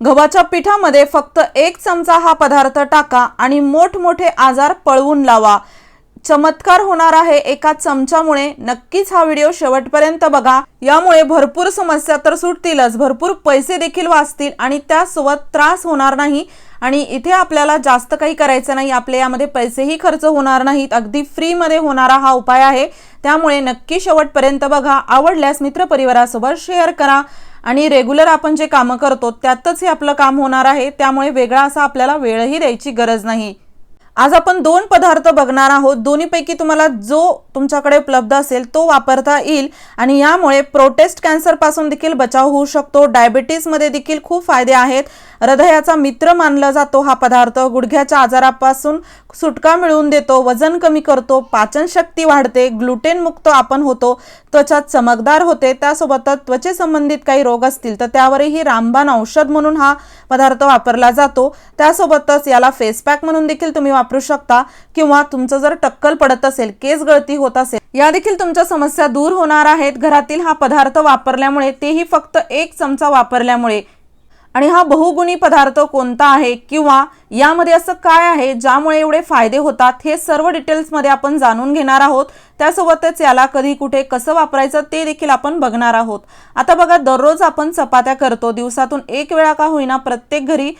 गव्हाच्या पिठामध्ये फक्त एक चमचा हा पदार्थ टाका आणि मोठमोठे आजार पळवून लावा. चमत्कार होणार आहे एका चमच्यामुळे. नक्कीच हा व्हिडिओ शेवटपर्यंत बघा. यामुळे भरपूर समस्या तर सुटतीलच. भरपूर पैसे देखील वाचतील आणि त्यासोबत त्रास होणार नाही. आणि इथे आपल्याला जास्त काही करायचं नाही. आपल्या यामध्ये पैसेही खर्च होणार नाहीत. अगदी फ्रीमध्ये होणारा हा उपाय आहे. त्यामुळे नक्की शेवटपर्यंत बघा. आवडल्यास मित्रपरिवारासोबत शेअर करा. आणि रेग्युलर आपण जे कामं करतो त्यातच हे आपलं काम होणार आहे. त्यामुळे वेगळा असा आपल्याला वेळही द्यायची गरज नाही. आज आपण दोन पदार्थ बघणार आहोत. दोन्हीपैकी तुम्हाला जो तुमच्याकडे उपलब्ध असेल तो वापरता येईल. आणि यामुळे प्रोटेस्ट कॅन्सरपासून देखील बचाव होऊ शकतो. डायबिटीसमध्ये देखील खूप फायदे आहेत. हृदयाचा मित्र मानला जातो. हा पदार्थ गुडघ्याच्या आजारापासून सुटका मिळवून देतो. वजन कमी करतो. पाचनशक्ती वाढते. ग्लुटेनमुक्त आपण होतो. त्वचा चमकदार होते. त्यासोबतच त्वचेसंबंधित काही रोग असतील तर त्यावरही रामबाण औषध म्हणून हा पदार्थ वापरला जातो. त्यासोबतच याला फेस पॅक म्हणून देखील तुम्ही वापरू शकता. किंवा तुमचं जर टक्कल पडत असेल केस गळती होत असेल या देखील तुमच्या समस्या दूर होणार आहेत. घरातील हा पदार्थ वापरल्यामुळे तेही फक्त एक चमचा वापरल्यामुळे आणि हा बहुगुणी पदार्थ कोणता आहे किंवा यामध्ये असं काय आहे ज्यामुळे एवढे फायदे होतात हे सर्व डिटेल्समध्ये आपण जाणून घेणार आहोत. त्यासोबतच याला कधी कुठे कसं वापरायचं ते देखील आपण बघणार आहोत. आता बघा दररोज आपण चपात्या करतो. दिवसातून एक वेळा का होईना प्रत्येक घरी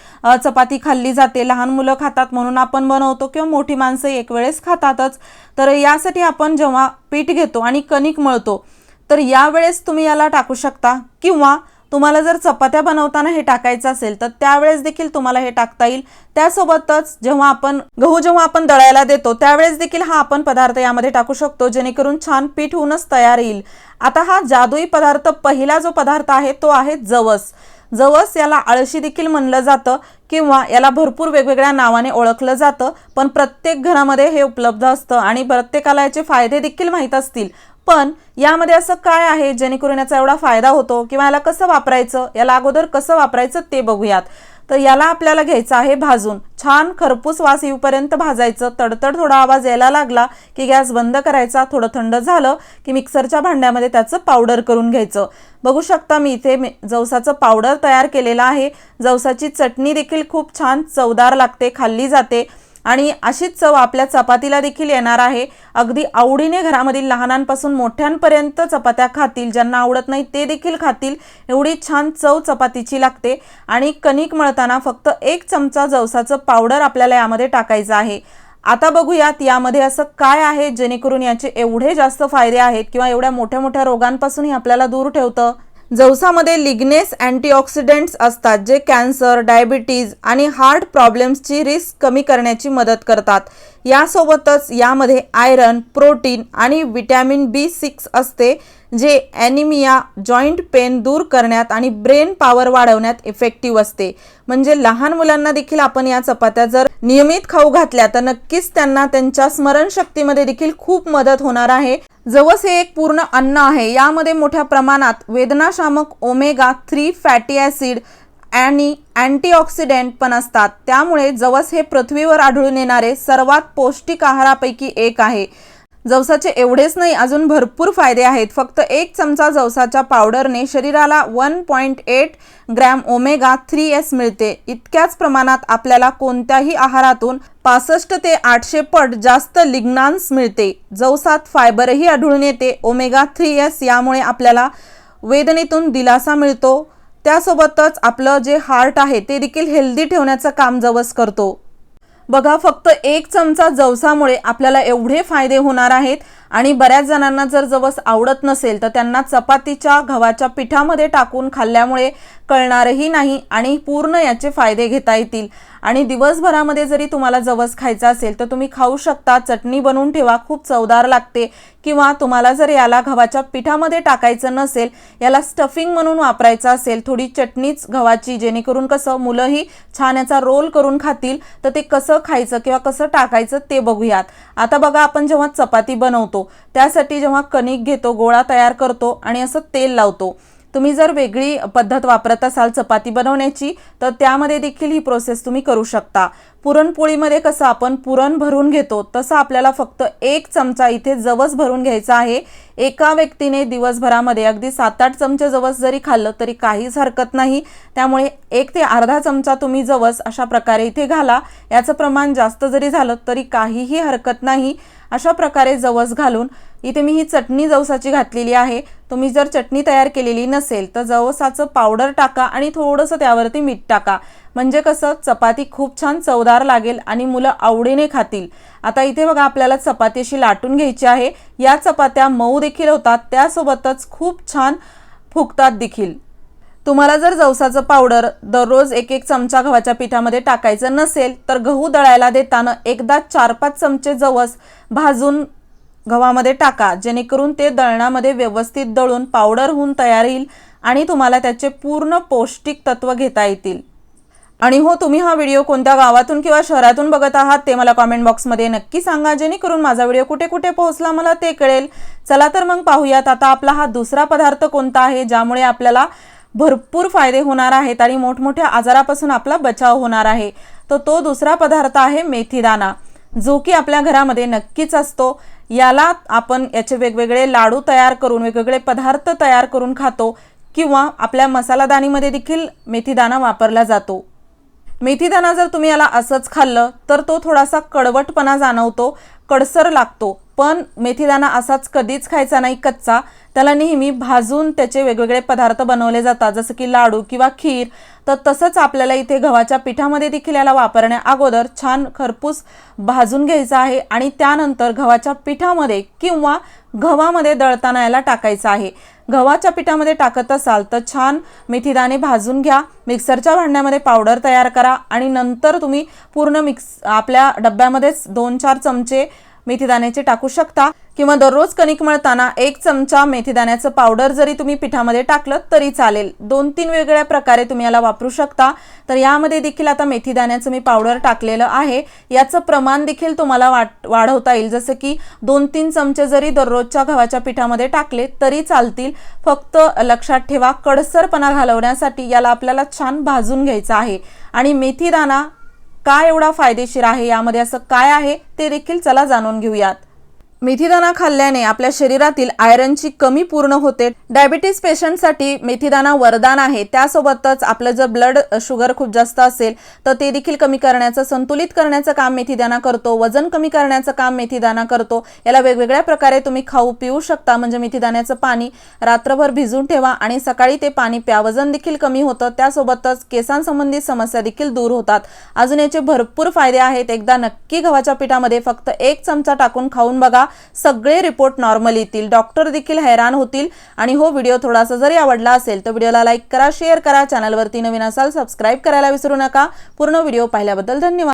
चपाती खाल्ली जाते. लहान मुलं खातात म्हणून आपण बनवतो किंवा मोठी माणसं एक वेळेस खातातच. तर यासाठी आपण जेव्हा पीठ घेतो आणि कणिक मळतो तर यावेळेस तुम्ही याला टाकू शकता किंवा तुम्हाला जर चपात्या बनवताना हे टाकायचं असेल तर त्यावेळेस देखील तुम्हाला हे टाकता येईल. त्यासोबतच जेव्हा आपण गहू जेव्हा आपण दळायला देतो त्यावेळेस देखील हा आपण पदार्थ यामध्ये टाकू शकतो जेणेकरून छान पीठ होऊनच तयार येईल. आता हा जादुई पदार्थ पहिला जो पदार्थ आहे तो आहे जवस. जवस याला आळशी देखील म्हणलं जातं किंवा याला भरपूर वेगवेगळ्या नावाने ओळखलं जातं पण प्रत्येक घरामध्ये हे उपलब्ध असतं आणि प्रत्येकाला याचे फायदे देखील माहीत असतील. पण यामध्ये असं काय आहे? जेणेकरून याचा एवढा फायदा होतो? किंवा याला कसं वापरायचं? याला अगोदर कसं वापरायचं ते बघूयात. तर याला आपल्याला घ्यायचं आहे भाजून. छान खरपूस वास येऊपर्यंत भाजायचं. तडतड थोडा आवाज यायला लागला की गॅस बंद करायचा. थोडं थंड झालं की मिक्सरच्या भांड्यामध्ये त्याचं पावडर करून घ्यायचं. बघू शकता मी इथे जवसाचं पावडर तयार केलेलं आहे. जवसाची चटणी देखील खूप छान चवदार लागते खाल्ली जाते. आणि अशीच चव आपल्या चपातीला देखील येणार आहे. अगदी आवडीने घरामधील लहानांपासून मोठ्यांपर्यंत चपात्या खातील ज्यांना आवडत नाही ते देखील खातील. एवढी छान चव चपातीची लागते. आणि कणिक मळताना फक्त एक चमचा जवसाचं पावडर आपल्याला यामध्ये टाकायचं आहे. आता बघूयात यामध्ये असं काय आहे जेणेकरून याचे एवढे जास्त फायदे आहेत किंवा एवढ्या मोठ्या मोठ्या रोगांपासूनही आपल्याला दूर ठेवतं? जवसामध्ये लिग्नेस अँटीऑक्सिडंट्स असतात जे कॅन्सर डायबिटीज आणि हार्ट प्रॉब्लेम्सची रिस्क कमी करण्याची मदत करतात. यासोबतच यामध्ये आयरन प्रोटीन आणि विटॅमिन बी सिक्स असते जे ॲनिमिया जॉईंट पेन दूर करण्यात आणि ब्रेन पॉवर वाढवण्यात इफेक्टिव्ह असते. म्हणजे लहान मुलांना देखील आपण या चपात्या जर नियमित खाऊ घातल्या तर नक्कीच त्यांना त्यांच्या स्मरणशक्तीमध्ये देखील खूप मदत होणार आहे. जवस हे एक पूर्ण अन्न आहे. यामध्ये मोठ्या प्रमाणात वेदनाशामक ओमेगा थ्री फॅटी ॲसिड आणि अँटीऑक्सिडेंट पण असतात. त्यामुळे जवस हे पृथ्वीवर आढळून येणारे सर्वात पौष्टिक आहारापैकी एक आहे. जवसाचे एवढेच नाही अजून भरपूर फायदे आहेत. फक्त एक चमचा जवसाच्या पावडरने शरीराला one point eight gram omega three S मिळते. इतक्याच प्रमाणात आपल्याला कोणत्याही आहारातून पासष्ट ते आठशे पट जास्त लिग्नान्स मिळते. जवसात फायबरही आढळून येते. ओमेगा थ्री एस यामुळे आपल्याला वेदनेतून दिलासा मिळतो. त्यासोबतच आपलं जे हार्ट आहे ते देखील हेल्दी ठेवण्याचं काम जवस करतो. बघा फक्त एक चमचा जवसामुळे आपल्याला एवढे फायदे होणार आहेत आणि बऱ्याच जणांना जर जवस आवडत नसेल तर त्यांना चपातीच्या गव्हाच्या पिठामध्ये टाकून खाल्ल्यामुळे कळणारही नाही आणि पूर्ण याचे फायदे घेता येतील. आणि दिवसभरामध्ये जरी तुम्हाला जवस खायचा असेल तर तुम्ही खाऊ शकता. चटणी बनवून ठेवा खूप चवदार लागते. किंवा तुम्हाला जर याला गव्हाच्या पिठामध्ये टाकायचं नसेल याला स्टफिंग म्हणून वापरायचं असेल थोडी चटणीच गव्हाची जेणेकरून कसं मुलंही छान याचा रोल करून खातील तर ते कसं खायचं किंवा कसं टाकायचं ते बघूयात. आता बघा आपण जेव्हा चपाती बनवतो त्यासाठी जेव्हा कणिक घेतो गोळा तयार करतो आणि असं तेल लावतो तुम्ही जर वेगळी पद्धत वापरत असाल चपाती बनवण्याची तर त्यामध्ये देखील ही प्रोसेस तुम्ही करू शकता. पुरणपोळीमध्ये कसं आपण पुरण भरून घेतो तसं आपल्याला फक्त एक चमचा इथे जवस भरून घ्यायचा आहे. एका व्यक्तीने दिवसभरामध्ये अगदी सात आठ चमचे जवस जरी खाल्लं तरी काहीच हरकत नाही. त्यामुळे एक ते अर्धा चमचा तुम्ही जवस अशा प्रकारे इथे घाला. याचं प्रमाण जास्त जरी झालं तरी काहीही हरकत नाही. अशा प्रकारे जवस घालून इथे मी ही चटणी जवसाची घातलेली आहे. तुम्ही जर चटणी तयार केलेली नसेल तर जवसाचं पावडर टाका आणि थोडंसं त्यावरती मीठ टाका. म्हणजे कसं चपाती खूप छान चवदार लागेल आणि मुलं आवडीने खातील. आता इथे बघा आपल्याला चपाती अशी लाटून घ्यायची आहे. या चपात्या मऊ देखील होतात त्यासोबतच खूप छान फुगतात देखील. तुम्हाला जर जवसाचं पावडर दररोज एक एक चमचा गव्हाच्या पिठामध्ये टाकायचं नसेल तर गहू दळायला देताना एकदा चार पाच चमचे जवस भाजून गव्हामध्ये टाका जेणेकरून ते दळणामध्ये व्यवस्थित दळून पावडर होऊन तयार येईल आणि तुम्हाला त्याचे पूर्ण पौष्टिक तत्व घेता येतील. आणि हो तुम्ही हा व्हिडिओ कोणत्या गावातून किंवा शहरातून बघत आहात ते मला कॉमेंट बॉक्समध्ये नक्की सांगा. जेणेकरून माझा व्हिडिओ कुठे कुठे पोहोचला मला ते कळेल. चला तर मग पाहूयात आता आपला हा दुसरा पदार्थ कोणता आहे ज्यामुळे आपल्याला भरपूर फायदे होणार आहेत आणि मोठमोठ्या आजारापासून आपला बचाव होणार आहे. तर तो दुसरा पदार्थ आहे मेथीदाना जो की आपल्या घरामध्ये नक्कीच असतो. याला आपण याचे वेगवेगळे लाडू तयार करून वेगवेगळे पदार्थ तयार करून खातो किंवा आपल्या मसालादाणीमध्ये देखील मेथीदाना वापरला जातो. मेथीदाणा जर तुम्ही याला असंच खाल्लं तर तो थोडासा कडवटपणा जाणवतो कडसर लागतो. पण मेथीदाणा असाच कधीच खायचा नाही कच्चा. त्याला नेहमी भाजून त्याचे वेगवेगळे पदार्थ बनवले जातात जसं की लाडू किंवा खीर. तर तसंच आपल्याला इथे गव्हाच्या पिठामध्ये देखील याला वापरण्या अगोदर छान खरपूस भाजून घ्यायचं आहे आणि त्यानंतर गव्हाच्या पिठामध्ये किंवा गव्हामध्ये दळताना याला टाकायचं आहे. गव्हाच्या पिठामध्ये टाकत असाल तर छान मेथीदाणे भाजून घ्या मिक्सरच्या भांड्यामध्ये पावडर तयार करा आणि नंतर तुम्ही पूर्ण मिक्स आपल्या डब्यामध्येच दोन चार चमचे मेथीदाण्याचे टाकू शकता किंवा दररोज कणिक मळताना एक चमचा मेथीदाण्याचं पावडर जरी तुम्ही पिठामध्ये टाकलं तरी चालेल. दोन तीन वेगळ्या प्रकारे तुम्ही याला वापरू शकता. तर यामध्ये देखील आता मेथीदाण्याचं मी पावडर टाकलेलं आहे. याचं प्रमाण देखील तुम्हाला वाट वाढवता येईल. जसं की दोन तीन चमचे जरी दररोजच्या गव्हाच्या पिठामध्ये टाकले तरी चालतील. फक्त लक्षात ठेवा कडसरपणा घालवण्यासाठी याला आपल्याला छान भाजून घ्यायचं आहे. आणि मेथीदाणा काय एवढा फायदेशीर आहे? यामध्ये असं काय आहे? ते देखील चला जाणून घेऊयात. मेथीदाणा खाल्ल्याने आपल्या शरीरातील आयरनची कमी पूर्ण होते. डायबिटीस पेशंटसाठी मेथीदाना वरदान आहे. त्यासोबतच आपलं जर ब्लड शुगर खूप जास्त असेल तर ते देखील कमी करण्याचं संतुलित करण्याचं काम मेथीदाना करतो. वजन कमी करण्याचं काम मेथीदाना करतो. याला वेगवेगळ्या प्रकारे तुम्ही खाऊ पिऊ शकता. म्हणजे मेथीदाण्याचं पाणी रात्रभर भिजून ठेवा आणि सकाळी ते पाणी प्या. वजन देखील कमी होतं. त्यासोबतच केसांसंबंधित समस्या देखील दूर होतात. अजून याचे भरपूर फायदे आहेत. एकदा नक्की गव्हाच्या पिठामध्ये फक्त एक चमचा टाकून खाऊन बघा. सगळे रिपोर्ट नॉर्मल येतील. डॉक्टर देखील हैराण होतील. आणि हो व्हिडिओ थोडासा जरी आवडला असेल तर व्हिडिओला लाईक करा शेअर करा चॅनलवरती नवीन असाल सबस्क्राईब करायला विसरू नका. पूर्ण व्हिडिओ पाहिल्याबद्दल धन्यवाद.